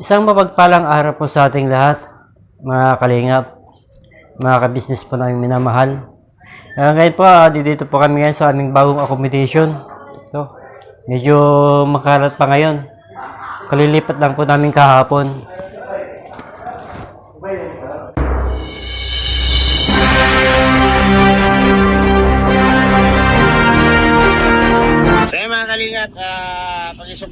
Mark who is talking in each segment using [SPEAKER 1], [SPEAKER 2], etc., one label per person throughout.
[SPEAKER 1] Isang mapagpalang araw po sa ating lahat, mga kalingap, mga kabisnes po namin minamahal. Uh, ngayon po, ah, dito po kami ngayon sa aming bagong accommodation. Ito, medyo makalat pa ngayon. Kalilipat lang po namin kahapon.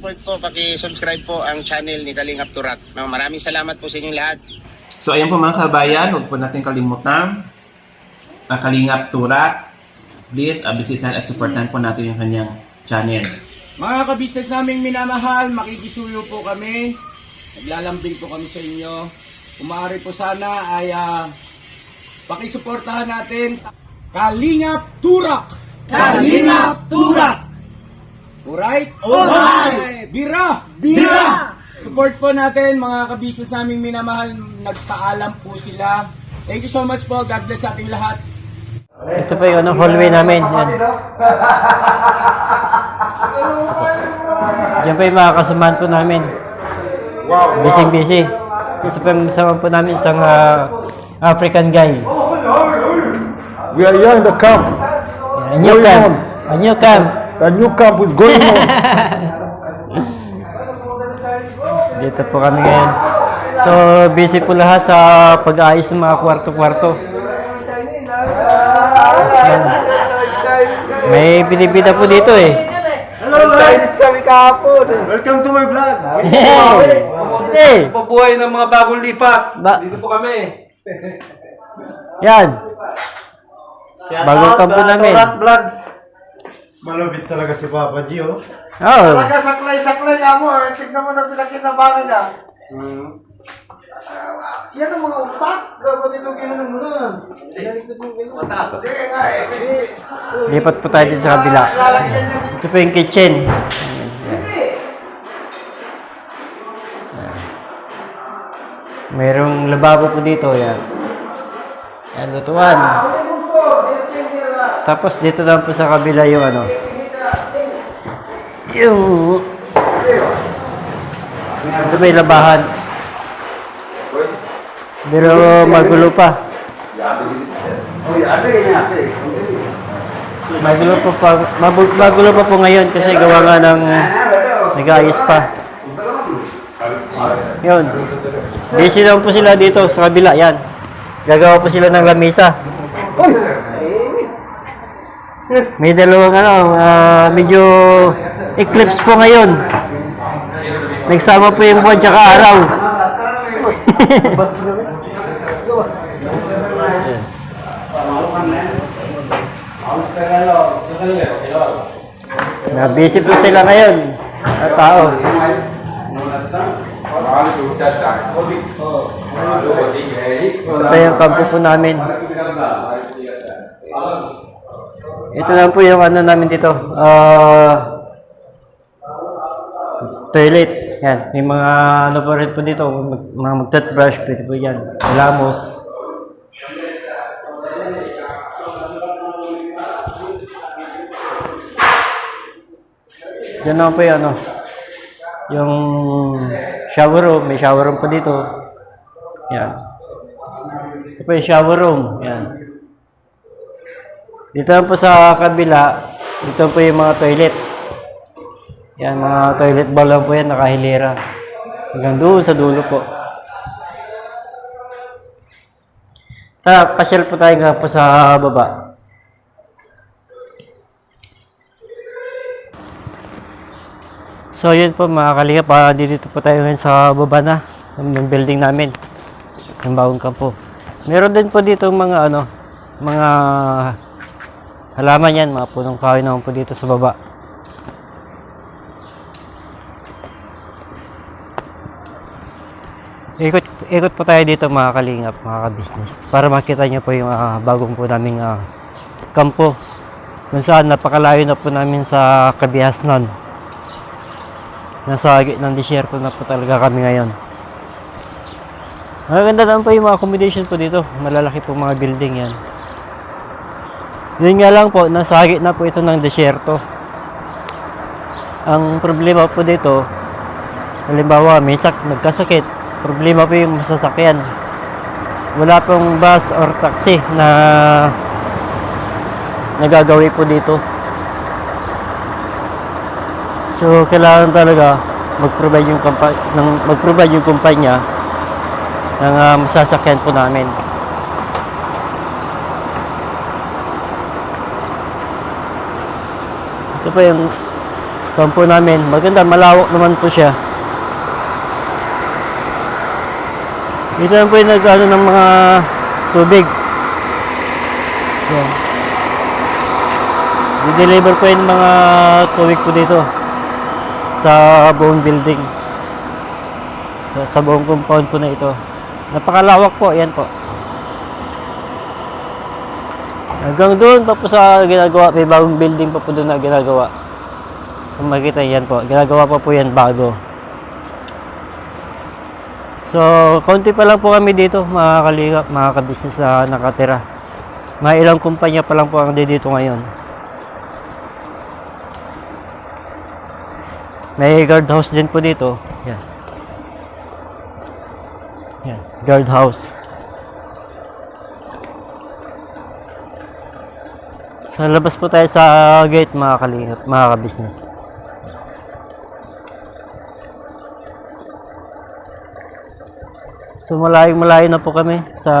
[SPEAKER 2] Uh, paki-support po, paki-subscribe po ang channel ni Kalingap Turak. No, maraming salamat po sa inyong lahat.
[SPEAKER 3] So ayan po mga kabayan, huwag po natin kalimutan ang Kalingap Turak. Please, uh, bisitahan at supportan po natin yung kanyang channel.
[SPEAKER 4] Mga kabisnes naming minamahal, makikisuyo po kami. Naglalambing po kami sa inyo. Kung maaari po sana ay ah, pakisuportahan natin Kalingap Turak! Kalingap Turak! Alright? Alright! Bira! Bira! Support po natin mga kabisnes naming minamahal. Nagpaalam po sila. Thank you so much po. God bless sa ating lahat.
[SPEAKER 1] Ito po yung ano, hallway namin. Yan. Diyan po yung mga kasamahan po namin. Busy-busy. Isa po yung kasama po namin isang ah, African guy.
[SPEAKER 5] We are here in the camp.
[SPEAKER 1] A new camp. A new camp.
[SPEAKER 5] The new camp is going on.
[SPEAKER 1] Dito po kami ngayon. So, busy po lahat sa pag-aayos ng mga kwarto-kwarto. May binibida po dito eh.
[SPEAKER 4] Chinese kami kahapon.
[SPEAKER 5] Welcome to my vlog.
[SPEAKER 1] Hey!
[SPEAKER 5] Pabuhay ng mga bagong lipat.
[SPEAKER 1] Ba-
[SPEAKER 5] Dito po kami.
[SPEAKER 1] Yan. Bagong kampo namin.
[SPEAKER 5] Vlogs. Malupit talaga si Papa G, oh.
[SPEAKER 1] Oh.
[SPEAKER 5] saklay-saklay ka mo, eh. Tignan mo na pinakinabangan niya. Yan ang mga utak. Dapat mo muna. Mataas. Sige nga eh.
[SPEAKER 1] Lipat po tayo dito sa kabila. Ito po yung kitchen. Merong lababo po dito. Yan. Yan, lutuan. Tapos dito lang po sa kabila yung ano. Yung... Ito may labahan. Pero magulo pa. Magulo pa pa, magulo pa po ngayon kasi gawa nga ng nag-ayos pa. Yun. Busy lang po sila dito sa kabila, yan. Gagawa po sila ng lamisa. May dalawang ano, ah, medyo eclipse po ngayon. Nagsama po yung buwan tsaka araw. Na busy po sila ngayon. At tao. Ito yung kampo po namin. Ito lang po yung ano namin dito. Ah... toilet. Yan. May mga ano po rin po dito. Mag, mga mag-toothbrush. Pwede po yan. Malamos. Yan naman po yung ano. Yung shower room. May shower room po dito. Yan. Ito po yung shower room. Yan. Dito po sa kabila. Dito po yung mga toilet. Yan, mga toilet bowl lang po yan. Nakahilera. Hanggang doon sa dulo po. Tara, pasyal po tayo nga po sa baba. So yun po mga kalingap, ah, dito po tayo ngayon sa baba na ng building namin. Yung bagong kampo. Meron din po dito mga ano, mga halaman yan, mga punong kahoy naman po dito sa baba. Ikot, ikot po tayo dito mga kalingap, mga ka-business. Para makita nyo po yung ah, bagong po naming ah, kampo. Kung saan napakalayo na po namin sa Kabihasnan. Nasa ng disyerto na po talaga kami ngayon. Maganda naman po yung mga accommodation po dito. Malalaki po mga building yan. Yun nga lang po, nasa gitna po ito ng disyerto. Ang problema po dito, Halimbawa, may sak nagkasakit, problema po yung sasakyan. Wala pong bus or taxi na nagagawi po dito. So, kailangan talaga mag-provide yung kampa- ng mag-provide yung kumpanya ng ah, masasakyan po namin. Ito po yung kampo namin. Maganda, malawak naman po siya. Dito lang po yung nag ano, ng mga tubig. Yan. Di-deliver po yung mga tubig po dito sa buong building. Sa buong compound po na ito. Napakalawak po, yan po. Hanggang doon pa po sa ginagawa, may bagong building pa po doon na ginagawa. Kung makikita yan po, ginagawa pa po yan bago. So, konti pa lang po kami dito, mga kalingap, mga kabisnes na nakatira. Mga ilang kumpanya pa lang po ang dito ngayon. May guard house din po dito. Yan. Yan, guard house. Sa labas po tayo sa gate mga kalingap, mga kabisnes. So malayong malayo na po kami sa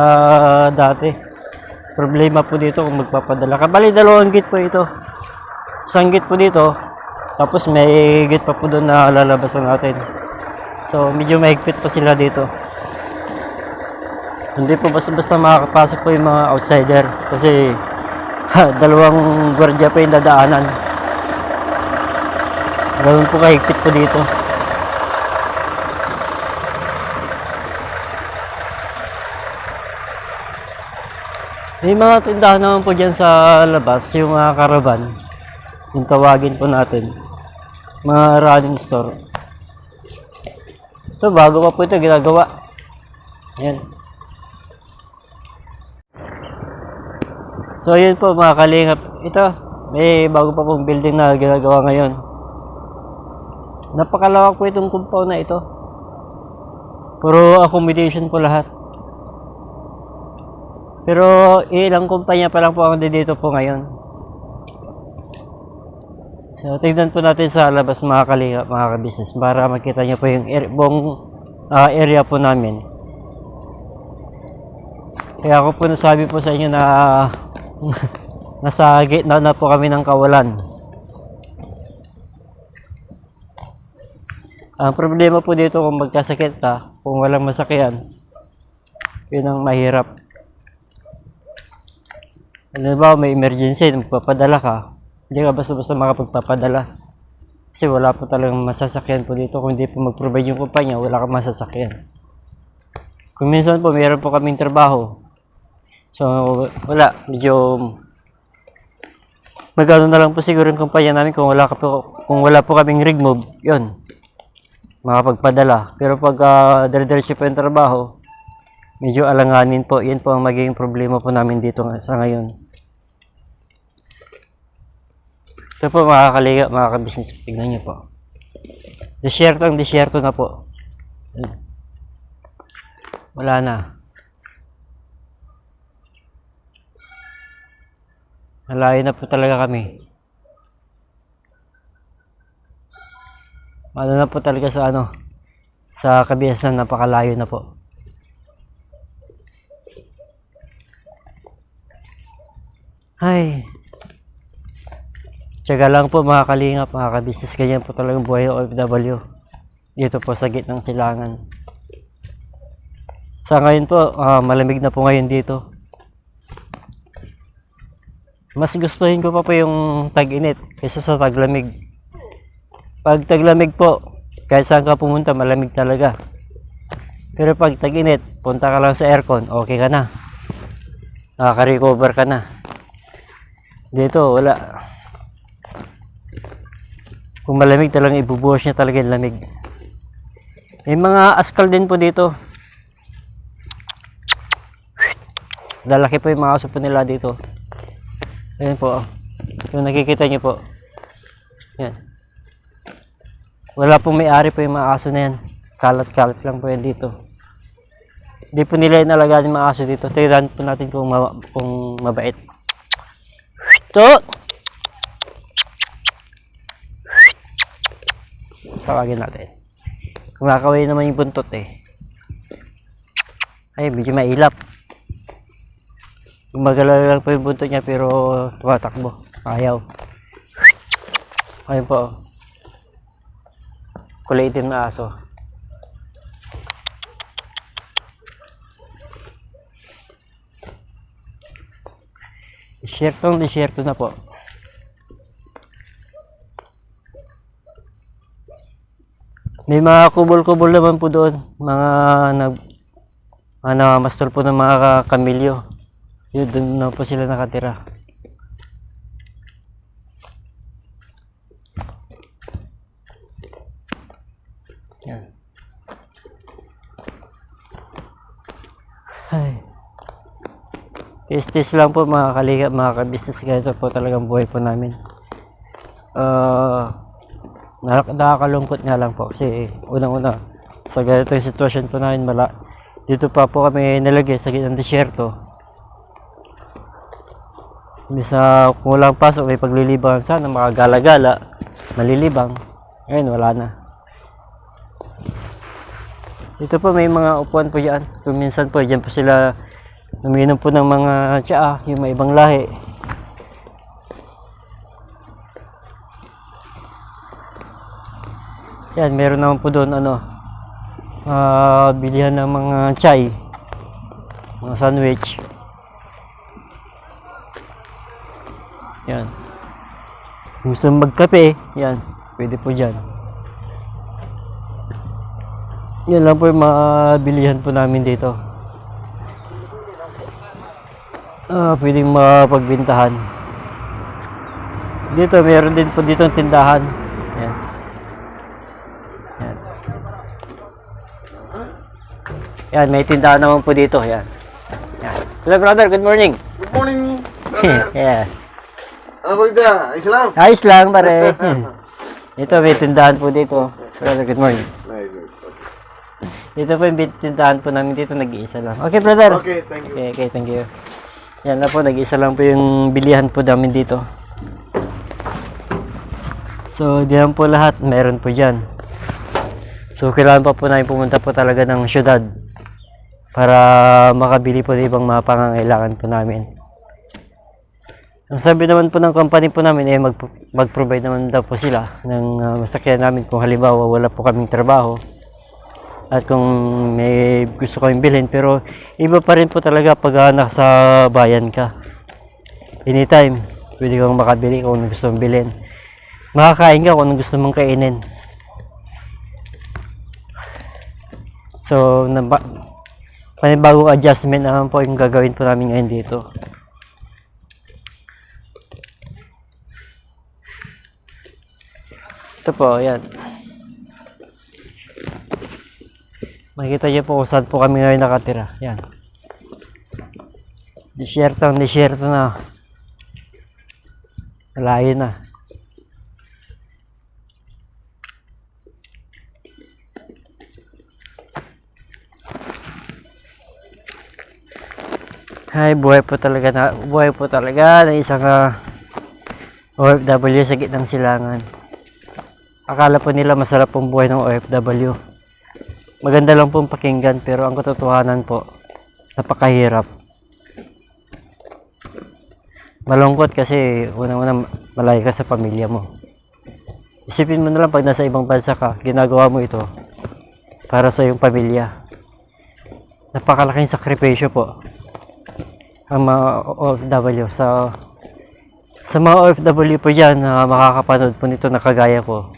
[SPEAKER 1] dati. Problema po dito kung magpapadala. Kabali dalawang gate po ito. Isang gate po dito. Tapos may gate pa po doon na lalabasan natin. So medyo mahigpit pa sila dito. Hindi po basta-basta makakapasok po yung mga outsider. Kasi dalawang gwardiya pa yung dadaanan. Ganun po kahigpit po dito. May mga tindahan naman po dyan sa labas, yung mga caravan. Yung tawagin po natin. Mga running store. Ito, bago pa po ito ginagawa. Yan. So, yun po mga kalingap. Ito, may bago pa pong building na ginagawa ngayon. Napakalawak po itong compound na ito. Puro accommodation po lahat. Pero ilang kumpanya pa lang po ang dito po ngayon. So, tignan po natin sa labas mga kalinga, mga ka-business para makita nyo po yung er- buong ah, area po namin. Kaya ako po nasabi po sa inyo na nasa gitna na po kami ng kawalan. Ang problema po dito kung magkasakit ka, kung walang masakyan, yun ang mahirap. Halimbawa, may emergency, magpapadala ka, hindi ka basta-basta makapagpapadala. Kasi wala po talagang masasakyan po dito. Kung hindi po mag-provide yung kumpanya, wala kang masasakyan. Kung minsan po, mayroon po kaming trabaho. So, wala. Medyo magano na lang po siguro yung kumpanya namin kung wala, ka po, kung wala po kaming rig move, yun. Makapagpadala. Pero pag uh, dire-diretso po yung trabaho, medyo alanganin po. Yan po ang magiging problema po namin dito sa ngayon. Ito po mga kaliga, mga kabisnes, tignan nyo po. Desierto ang desierto na po. Wala na. Malayo na po talaga kami. Ano na po talaga sa ano, sa kabiyasan napakalayo na po. Ay. Tiyaga lang po mga kalingap, mga kabisnes. Ganyan po talagang buhay ng OFW. Dito po sa gitnang silangan. Sa ngayon po, ah, malamig na po ngayon dito. Mas gustuhin ko pa po yung tag-init kaysa sa taglamig. Pag taglamig po, kahit saan ka pumunta, malamig talaga. Pero pag tag-init, punta ka lang sa aircon, okay ka na. Nakaka-recover ka na. Dito, wala. Kung malamig talagang ibubuhos niya talaga yung lamig. May mga askal din po dito. Lalaki po yung mga aso po nila dito. Ayan po. oh. Yung nakikita niyo po. Yan. Wala pong may-ari po yung mga aso na yan. Kalat-kalat lang po yan dito. Hindi po nila inalagaan yung mga aso dito. Tirahan po natin kung, ma- kung mabait. Ito! Tawagin natin. Kumakaway naman yung buntot eh. Ay, medyo mailap. Gumagalaw lang po yung buntot niya pero tumatakbo. Ayaw. Ayun po. Kulay itim na aso. Disyertong disyerto na po. May mga kubol-kubol naman po doon. Mga nag ano, mastol po ng mga ka- kamilyo. Yun, doon na po sila nakatira. Estes lang po mga kaliga, mga kabisnes. Ganito po talagang buhay po namin. Nak- nakakalungkot nga lang po kasi unang-una sa ganito yung sitwasyon po namin mala dito pa po kami nilagay sa gitnang disyerto. Bisa kung walang pasok may paglilibang sana makagala-gala malilibang. Ngayon wala na. Dito po may mga upuan po yan kung minsan po dyan po sila uminom po ng mga tsaa yung may ibang lahi Yan, meron naman po doon ano, ah bilihan ng mga chai, mga sandwich. Yan. Gusto magkape, yan, pwede po dyan. Yan lang po yung mga bilihan po namin dito. Ah, pwedeng mapagbintahan. Dito, meron din po dito ang tindahan. Yan. Yan. Yan, may tindahan naman po dito. Yan. Yan. Hello brother, good morning.
[SPEAKER 5] Good morning, brother.
[SPEAKER 1] yeah.
[SPEAKER 5] Ano po ito? Ayos lang.
[SPEAKER 1] Ayos lang pare. Ito, may tindahan po dito. Brother, good morning.
[SPEAKER 5] Nice.
[SPEAKER 1] Dito po yung tindahan po namin dito, nag-iisa lang. Okay brother.
[SPEAKER 5] Okay, thank you.
[SPEAKER 1] Okay, okay, thank you. Yan na po, nag-isa lang po yung bilihan po namin dito. So, diyan po lahat, meron po dyan. So, kailangan pa po namin pumunta po talaga ng syudad para makabili po ng ibang mga pangangailangan po namin. Ang sabi naman po ng company po namin, eh, mag, mag-provide naman daw po sila ng uh, masakyan namin kung halimbawa wala po kaming trabaho at kung may gusto kayong bilhin pero iba pa rin po talaga pag uh, nasa bayan ka. Anytime pwede kang makabili kung ano gusto mong bilhin. Makakain ka kung ano gusto mong kainin. So naba, panibagong adjustment naman po yung gagawin po namin ngayon dito. Ito po yan Makikita niyo po kung saan po kami ngayon nakatira. Yan. Disyerto ang disyerto na. Malayo na. Ay, buhay po talaga na, buhay po talaga na isang ah, OFW sa gitnang silangan. Akala po nila masarap pong buhay ng OFW maganda lang pong pakinggan pero ang katotohanan po napakahirap. Malungkot kasi unang-unang malayo ka sa pamilya mo. Isipin mo na lang pag nasa ibang bansa ka ginagawa mo ito para sa iyong pamilya. Napakalaking sakripisyo po ang mga OFW sa sa mga OFW po dyan na makakapanood po nito na kagaya ko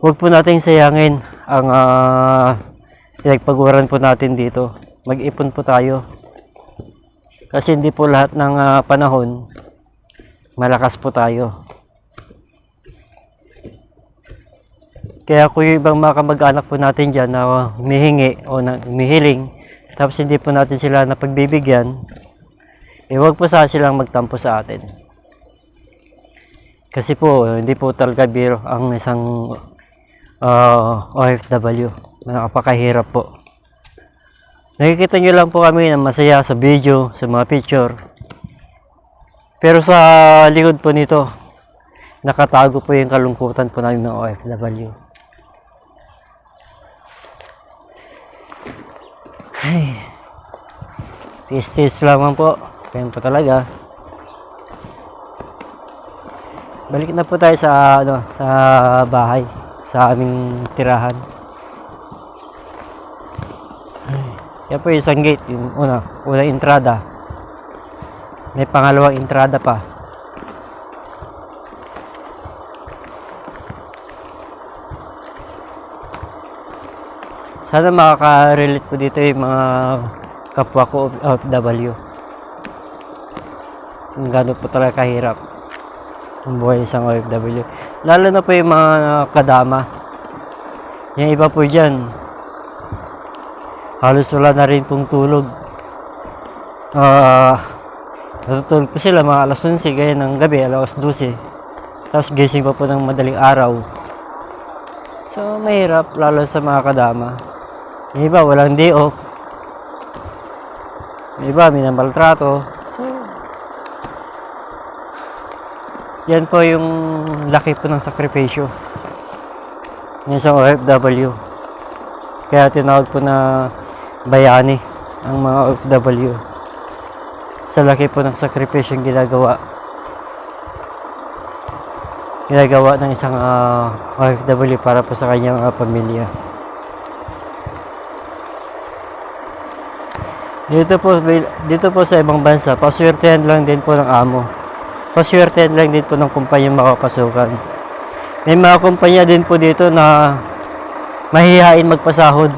[SPEAKER 1] huwag po nating sayangin ang uh, pinagpaguran po natin dito. Mag-ipon po tayo. Kasi hindi po lahat ng ah, panahon malakas po tayo. Kaya kung yung ibang mga kamag-anak po natin dyan na humihingi o na, humihiling, tapos hindi po natin sila napagbibigyan, eh huwag po sana silang magtampo sa atin. Kasi po, hindi po talaga biro ang isang ah, OFW. Nakapakahirap po. Nakikita nyo lang po kami na masaya sa video, sa mga picture. Pero sa likod po nito, nakatago po yung kalungkutan po namin ng OFW. Ay, tis-tis lamang po. Ganyan po talaga. Balik na po tayo sa ano, sa bahay, sa aming tirahan. Yan po isang gate, yung una, unang entrada. May pangalawang entrada pa. Sana makaka-relate po dito yung mga kapwa ko OFW. Kung gano'n po talaga kahirap ang buhay isang OFW. Lalo na po yung mga kadama. Yung iba po dyan, halos wala na rin pong tulog. Ah, natutulog po sila mga alas 11, gaya ng gabi, alas 12. Tapos gising pa po ng madaling araw. So, mahirap, lalo sa mga kadama. Yung iba, walang day off. Yung iba, minamaltrato. Yan po yung laki po ng sakripisyo ng isang OFW. Kaya tinawag po na bayani ang mga OFW. Sa laki po ng sakripisyo yung ginagawa. Ginagawa ng isang ah, OFW para po sa kanyang ah, pamilya. Dito po, dito po sa ibang bansa, paswertehan lang din po ng amo paswertehan lang din po ng kumpanya makapasukan. May mga kumpanya din po dito na mahihain magpasahod.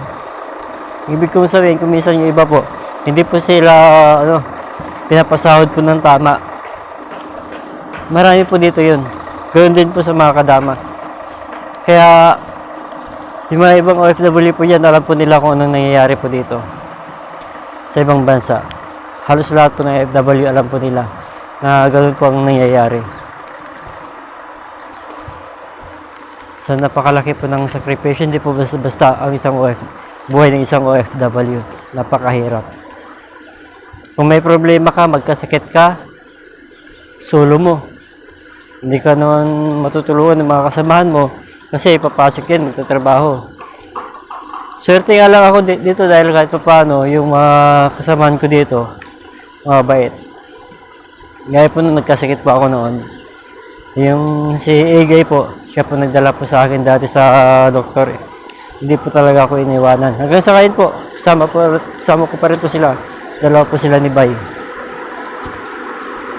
[SPEAKER 1] Ibig kong sabihin, kung minsan yung iba po, hindi po sila ano, pinapasahod po ng tama. Marami po dito yun. Ganoon din po sa mga kadama. Kaya, yung mga ibang OFW po yan, alam po nila kung anong nangyayari po dito. Sa ibang bansa. Halos lahat po ng OFW alam po nila na ganun po ang nangyayari. So napakalaki po ng sakripisyo, hindi po basta-basta ang isang OF, buhay ng isang OFW. Napakahirap. Kung may problema ka, magkasakit ka, solo mo. Hindi ka naman matutulungan ng mga kasamahan mo kasi papasok yan, magtatrabaho. Swerte nga lang ako di- dito dahil kahit pa paano, yung mga kasamahan ko dito, mga bait. Gaya po nung nagkasakit po ako noon. Yung si Egay po, siya po nagdala po sa akin dati sa doktor. eh. Hindi po talaga ako iniwanan. Hanggang sa ngayon po, kasama, po, kasama ko pa rin po sila. Dalawa po sila ni Bay.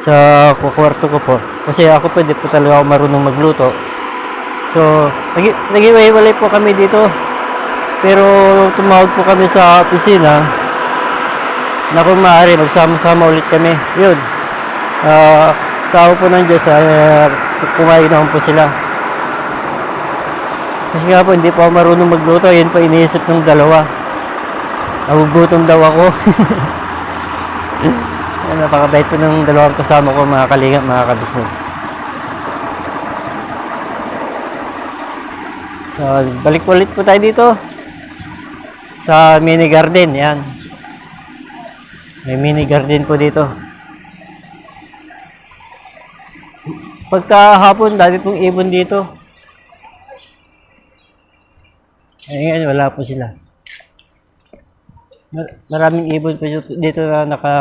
[SPEAKER 1] Sa kukwarto ko po. Kasi ako po, hindi po talaga ako marunong magluto. So, nag nag-iwalay po kami dito. Pero tumawag po kami sa opisina na kung maaari, magsama-sama ulit kami. Yun. Ah, sa po ng Diyos, uh, kumain naman po sila. Kasi nga po, hindi po ako marunong magluto. Yun po iniisip ng dalawa. Nagugutom daw ako. Napakabait po ng dalawang kasama ko, mga kalinga, mga kabisnes. So, balik ulit po tayo dito. Sa mini garden, yan. May mini garden po dito. Pagkahapon, dami pong ibon dito. Ayan, wala po sila. Mar- Maraming ibon po dito, dito na naka,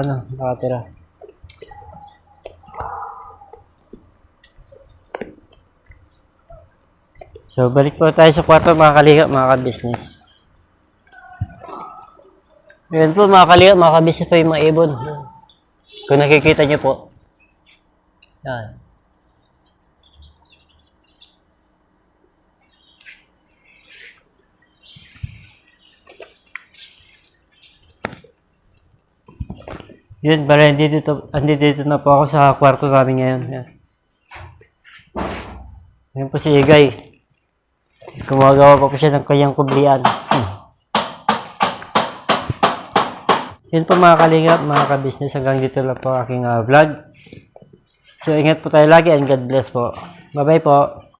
[SPEAKER 1] ano, nakatira. So, balik po tayo sa kwarto mga kaliga, mga ka-business. Ayan po mga kaliga, mga ka-business po yung mga ibon. Kung nakikita niyo po. Yan. Yun, bala, hindi dito, hindi dito na po ako sa kwarto namin ngayon. Yan. Yan po si Igay. Gumagawa pa po siya ng kanyang kublian. Hmm. Yun po mga kalingap, mga ka-business, hanggang dito lang po aking ah, vlog. So, ingat po tayo lagi and God bless po. Bye-bye po.